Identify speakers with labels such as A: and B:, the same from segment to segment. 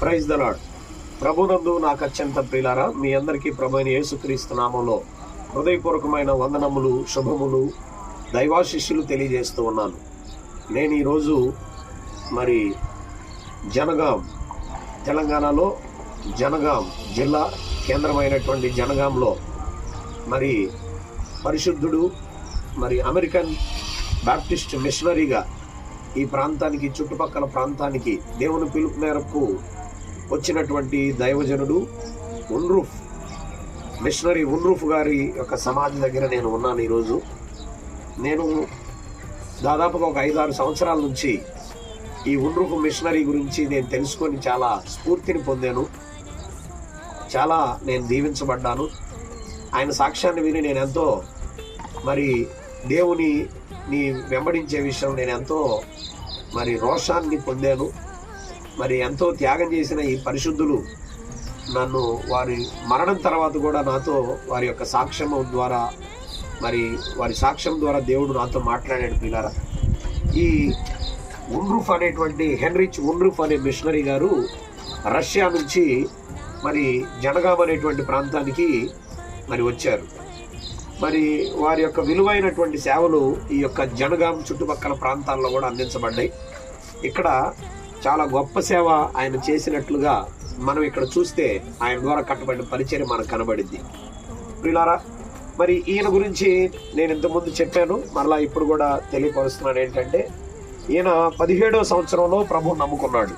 A: Praise the lord ప్రభునందు నాకు అత్యంత ప్రియులారా మీ అందరికీ ప్రభుని యేసుక్రీస్తు నామంలో హృదయపూర్వకమైన వందనములు శుభములు దైవాశిష్యులు తెలియజేస్తూ ఉన్నాను. నేను ఈరోజు మరి జనగాం తెలంగాణలో జనగాం జిల్లా కేంద్రమైనటువంటి జనగాంలో మరి పరిశుద్ధుడు మరి అమెరికన్ బ్యాప్టిస్ట్ మిషనరీగా ఈ ప్రాంతానికి చుట్టుపక్కల ప్రాంతానికి దేవుని పిలుపు మేరకు వచ్చినటువంటి దైవజనుడు ఉన్రూఫ్ మిషనరీ ఉన్రూఫ్ గారి యొక్క సమాధి దగ్గర నేను ఉన్నాను ఈరోజు. నేను దాదాపుగా ఒక ఐదారు సంవత్సరాల నుంచి ఈ ఉన్రూఫ్ మిషనరీ గురించి నేను తెలుసుకొని చాలా స్ఫూర్తిని పొందాను. చాలా నేను దీవించబడ్డాను. ఆయన సాక్ష్యాన్ని విని నేను ఎంతో మరి దేవుని ని వెంబడించే విషయం నేను ఎంతో మరి రోషాన్ని పొందాను. మరి ఎంతో త్యాగం చేసిన ఈ పరిశుద్ధులు నన్ను వారి మరణం తర్వాత కూడా నాతో వారి యొక్క సాక్ష్యం ద్వారా మరి వారి సాక్ష్యం ద్వారా దేవుడు నాతో మాట్లాడాడు పిల్లరా. ఈ ఉన్రూఫ్ అనేటువంటి హెన్రిచ్ ఉన్రూఫ్ అనే మిషనరీ గారు రష్యా నుంచి మరి జనగాం అనేటువంటి ప్రాంతానికి మరి వచ్చారు. మరి వారి యొక్క విలువైనటువంటి సేవలు ఈ యొక్క జనగాం చుట్టుపక్కల ప్రాంతాల్లో కూడా అందించబడ్డాయి. ఇక్కడ చాలా గొప్ప సేవ ఆయన చేసినట్లుగా మనం ఇక్కడ చూస్తే ఆయన ద్వారా కట్టబడిన పరిచయం మనకు కనబడింది. ప్రియులారా మరి ఈయన గురించి నేను ఇంతకుముందు చెప్పాను మరలా ఇప్పుడు కూడా తెలియపరుస్తున్నాను ఏంటంటే ఈయన పదిహేడవ సంవత్సరంలో ప్రభు నమ్ముకున్నాడు.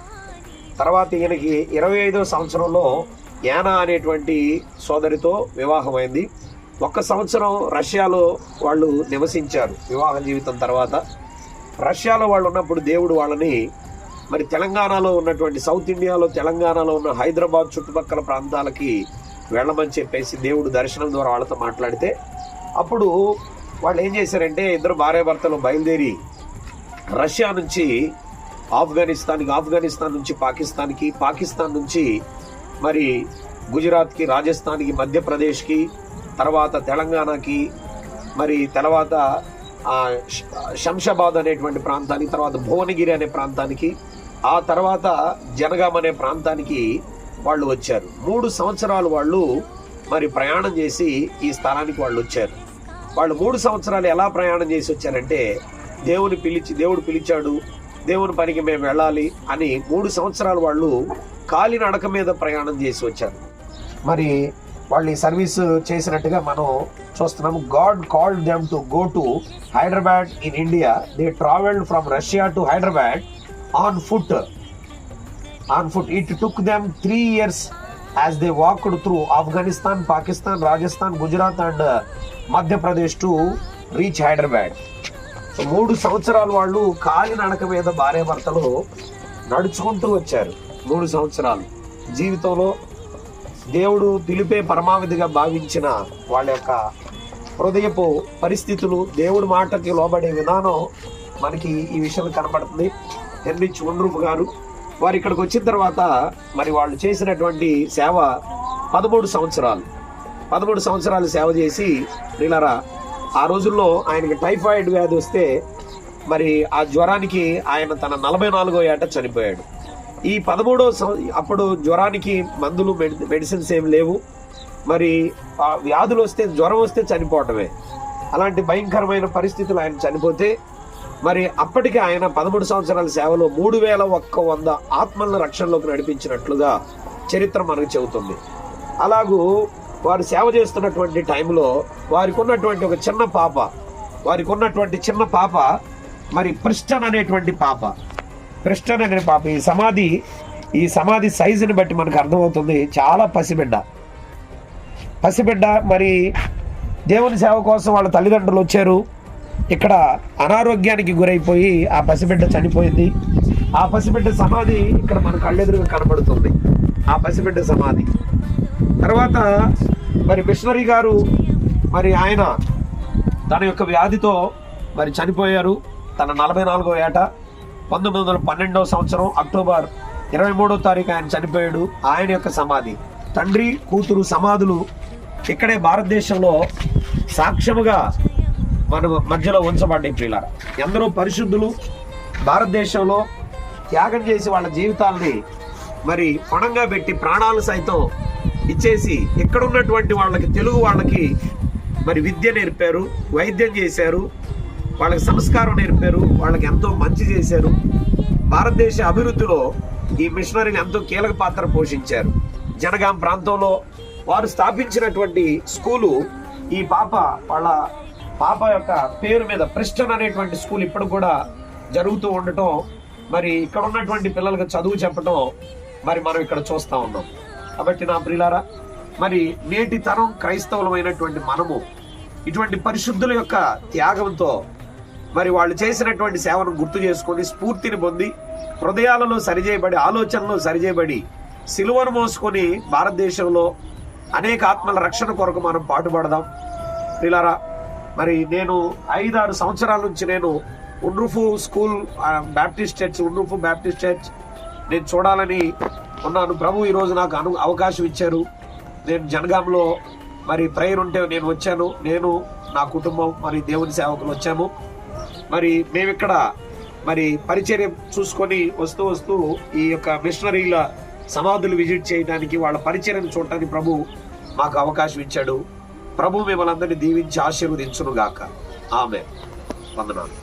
A: తర్వాత ఈయనకి ఇరవై ఐదవ సంవత్సరంలో యానా అనేటువంటి సోదరితో వివాహమైంది. ఒక్క సంవత్సరం రష్యాలో వాళ్ళు నివసించారు వివాహ జీవితం తర్వాత. రష్యాలో వాళ్ళు ఉన్నప్పుడు దేవుడు వాళ్ళని మరి తెలంగాణలో ఉన్నటువంటి సౌత్ ఇండియాలో తెలంగాణలో ఉన్న హైదరాబాద్ చుట్టుపక్కల ప్రాంతాలకి వెళ్ళమని చెప్పేసి దేవుడు దర్శనం ద్వారా వాళ్ళతో మాట్లాడితే అప్పుడు వాళ్ళు ఏం చేశారంటే ఇద్దరు భార్యాభర్తలు బయలుదేరి రష్యా నుంచి ఆఫ్ఘనిస్తాన్కి ఆఫ్ఘనిస్తాన్ నుంచి పాకిస్తాన్కి పాకిస్తాన్ నుంచి మరి గుజరాత్కి రాజస్థాన్కి మధ్యప్రదేశ్కి తర్వాత తెలంగాణకి మరి తర్వాత శంషాబాద్ అనేటువంటి ప్రాంతానికి తర్వాత భువనగిరి అనే ప్రాంతానికి ఆ తర్వాత జనగాం అనే ప్రాంతానికి వాళ్ళు వచ్చారు. మూడు సంవత్సరాలు వాళ్ళు మరి ప్రయాణం చేసి ఈ స్థలానికి వాళ్ళు వచ్చారు. వాళ్ళు మూడు సంవత్సరాలు ఎలా ప్రయాణం చేసి వచ్చారంటే దేవుని పిలిచి దేవుడు పిలిచాడు దేవుని పనికి మేము వెళ్ళాలి అని మూడు సంవత్సరాలు వాళ్ళు కాలినడక మీద ప్రయాణం చేసి వచ్చారు. మరి వాళ్ళు ఈ సర్వీస్ చేసినట్టుగా మనం చూస్తున్నాము. God called them to go to Hyderabad in India. They travelled from Russia to Hyderabad. On foot on foot it took them three years as they walked through Afghanistan Pakistan Rajasthan Gujarat and Madhya Pradesh to reach Hyderabad so మూడు సంవత్సరాలు వాళ్ళు కాలినడక మీద భార్యాభర్తలు నడుచుకుంటూ వచ్చారు. మూడు సంవత్సరాలు. జీవితంలో దేవుడు పిలిపే పరమావధిగా భావించిన వాళ్ళ యొక్క హృదయపు పరిస్థితులు దేవుడి మాటకి లోబడే విధానం మనకి ఈ విషయం కనపడుతుంది. హెన్రిచ్ ఉండ్రూఫ్ గారు. వారు ఇక్కడికి వచ్చిన తర్వాత మరి వాళ్ళు చేసినటువంటి సేవ పదమూడు సంవత్సరాలు. పదమూడు సంవత్సరాలు సేవ చేసి ప్రిలరా ఆ రోజుల్లో ఆయనకి టైఫాయిడ్ వ్యాధి వస్తే మరి ఆ జ్వరానికి ఆయన తన నలభై నాలుగో ఏట చనిపోయాడు. ఈ పదమూడో అప్పుడు జ్వరానికి మందులు మెడి- మెడిసిన్స్ ఏం లేవు. మరి ఆ వ్యాధులు వస్తే జ్వరం వస్తే చనిపోవటమే. అలాంటి భయంకరమైన పరిస్థితులు ఆయన చనిపోతే మరి అప్పటికి ఆయన పదమూడు సంవత్సరాల సేవలో మూడు వేల ఒక్క వంద ఆత్మలను రక్షణలోకి నడిపించినట్లుగా చరిత్ర మనకు చెబుతుంది. అలాగూ వారు సేవ చేస్తున్నటువంటి టైంలో వారికి ఉన్నటువంటి ఒక చిన్న పాప వారికి ఉన్నటువంటి చిన్న పాప మరి ప్రిస్టన్ అనేటువంటి పాప. ప్రిస్టన్ అనే పాప ఈ సమాధి ఈ సమాధి సైజుని బట్టి మనకు అర్థమవుతుంది చాలా పసిబిడ్డ. పసిబిడ్డ మరి దేవుని సేవ కోసం వాళ్ళ తల్లిదండ్రులు వచ్చారు. ఇక్కడ అనారోగ్యానికి గురైపోయి ఆ పసిబిడ్డ చనిపోయింది. ఆ పసిబిడ్డ సమాధి ఇక్కడ మన కళ్ళెదురుగా కనబడుతుంది. ఆ పసిబిడ్డ సమాధి. తర్వాత మరి మిషనరీ గారు మరి ఆయన తన యొక్క వ్యాధితో మరి చనిపోయారు. తన నలభై నాలుగో ఏట పంతొమ్మిది వందల పన్నెండవ సంవత్సరం అక్టోబర్ ఇరవై మూడో తారీఖు ఆయన చనిపోయాడు. ఆయన యొక్క సమాధి. తండ్రి కూతురు సమాధులు ఇక్కడే భారతదేశంలో సాక్ష్యముగా మన మధ్యలో ఉంచబడ్డాయి ప్రియులారా. ఎందరో పరిశుద్ధులు భారతదేశంలో త్యాగం చేసి వాళ్ళ జీవితాల్ని మరి పణంగా పెట్టి ప్రాణాలు సైతం ఇచ్చేసి ఇక్కడ ఉన్నటువంటి వాళ్ళకి తెలుగు వాళ్ళకి మరి విద్య నేర్పారు వైద్యం చేశారు వాళ్ళకి సంస్కారం నేర్పారు వాళ్ళకి ఎంతో మంచి చేశారు. భారతదేశ అభివృద్ధిలో ఈ మిషనరీలు ఎంతో కీలక పాత్ర పోషించారు. జనగాం ప్రాంతంలో వారు స్థాపించినటువంటి స్కూలు ఈ పాప వాళ్ళ పాప యొక్క పేరు మీద ప్రిస్టన్ అనేటువంటి స్కూల్ ఇప్పుడు కూడా జరుగుతూ ఉండటం మరి ఇక్కడ ఉన్నటువంటి పిల్లలకు చదువు చెప్పటం మరి మనం ఇక్కడ చూస్తూ ఉన్నాం. కాబట్టి నా ప్రిలారా మరి నేటి తరం క్రైస్తవులమైనటువంటి మనము ఇటువంటి పరిశుద్ధుల యొక్క త్యాగంతో మరి వాళ్ళు చేసినటువంటి సేవను గుర్తు చేసుకొని స్ఫూర్తిని పొంది హృదయాలలో సరిచేయబడి ఆలోచనలో సరిచేయబడి సిలువను మోసుకొని భారతదేశంలో అనేక ఆత్మల రక్షణ కొరకు మనం పాటుపడదాం. పిల్లరా మరి నేను ఐదారు సంవత్సరాల నుంచి నేను ఉండ్రుఫు స్కూల్ బ్యాప్టిస్ట్ చర్చ్ ఉండ్రుఫు బ్యాప్టిస్ట్ చర్చ్ నేను చూడాలని ఉన్నాను. ప్రభు ఈరోజు నాకు అను అవకాశం ఇచ్చారు. నేను జనగాంలో మరి ప్రేయర్ ఉంటే నేను వచ్చాను. నేను నా కుటుంబం మరి దేవుని సేవకులు వచ్చాము. మరి మేమిక్కడ మరి పరిచర్య చూసుకొని వస్తూ వస్తూ ఈ యొక్క మిషనరీల సమాధులు విజిట్ చేయడానికి వాళ్ళ పరిచర్యను చూడటానికి ప్రభు మాకు అవకాశం ఇచ్చాడు. ప్రభు మిమ్మల్ని అందరినీ దీవించి ఆశీర్వదించును గాక ఆమె వందనాలు.